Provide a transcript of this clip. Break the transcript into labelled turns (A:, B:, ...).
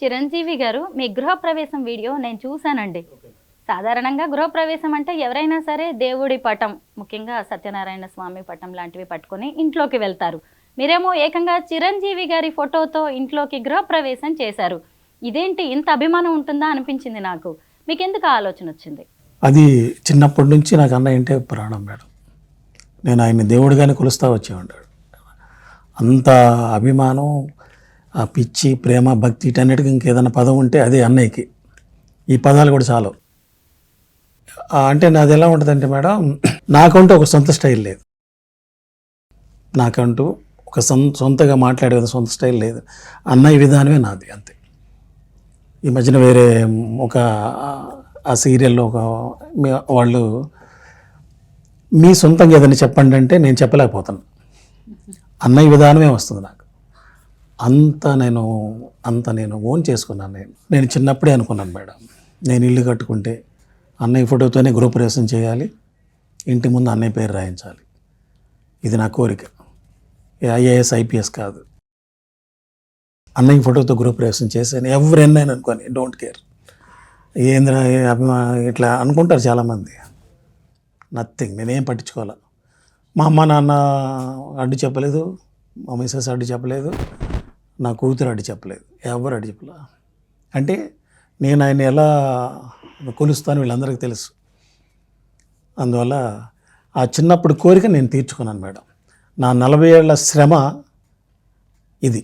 A: చిరంజీవి గారు మీ గృహప్రవేశం వీడియో నేను చూశానండి. సాధారణంగా గృహప్రవేశం అంటే ఎవరైనా సరే దేవుడి పటం ముఖ్యంగా సత్యనారాయణ స్వామి పటం లాంటివి పట్టుకొని ఇంట్లోకి వెళ్తారు. మీరేమో ఏకంగా చిరంజీవి గారి ఫోటోతో ఇంట్లోకి గృహప్రవేశం చేశారు. ఇదేంటి ఇంత అభిమానం ఉంటుందా అనిపించింది నాకు. మీకు ఎందుకు ఆలోచన వచ్చింది?
B: అది చిన్నప్పటి నుంచి నాకు అన్నయ్య అంటే ప్రాణం మేడం. నేను ఆయన్ని దేవుడిగానే కొలుస్తూ వచ్చేవాడు అంత అభిమానం ఆ పిచ్చి ప్రేమ భక్తి ఇటన్నిటికి ఇంకేదైనా పదం ఉంటే అదే అన్నయ్యకి. ఈ పదాలు కూడా చాలు. అంటే నాది ఎలా ఉంటుందంటే మేడం నాకంటూ ఒక సొంత స్టైల్ లేదు. నాకంటూ ఒక సొంత సొంతగా మాట్లాడే సొంత స్టైల్ లేదు. అన్నయ్య విధానమే నాది అంతే. ఈ మధ్యన వేరే ఒక ఆ సీరియల్లో ఒక వాళ్ళు మీ సొంతంగా ఏదైనా చెప్పండి అంటే నేను చెప్పలేకపోతాను. అన్నయ్య విధానమే వస్తుంది నాకు. అంత నేను అంత నేను ఓన్ చేసుకున్నాను. నేను నేను చిన్నప్పుడే అనుకున్నాను మేడం. నేను ఇల్లు కట్టుకుంటే అన్నయ్య ఫోటోతోనే గృహప్రవేశం చేయాలి. ఇంటి ముందు అన్నయ్య పేరు రాయించాలి. ఇది నా కోరిక. ఐఏఎస్ ఐపీఎస్ కాదు. అన్నయ్య ఫోటోతో గృహప్రవేశం చేశాను. ఎవరైనా అనుకోని డోంట్ కేర్. ఏంద్ర అభిమా ఇట్లా అనుకుంటారు చాలామంది. నథింగ్ నేనేం పట్టించుకోవాలా. మా అమ్మ నాన్న అడ్డు చెప్పలేదు. మా మిస్సెస్ అడ్డు చెప్పలేదు. నా కూతురు అడి చెప్పలేదు. ఎవరు అడి చెప్పలే? అంటే నేను ఆయన ఎలా కొలుస్తాను వీళ్ళందరికీ తెలుసు. అందువల్ల ఆ చిన్నప్పుడు కోరిక నేను తీర్చుకున్నాను మేడం. నా నలభై ఏళ్ళ శ్రమ ఇది.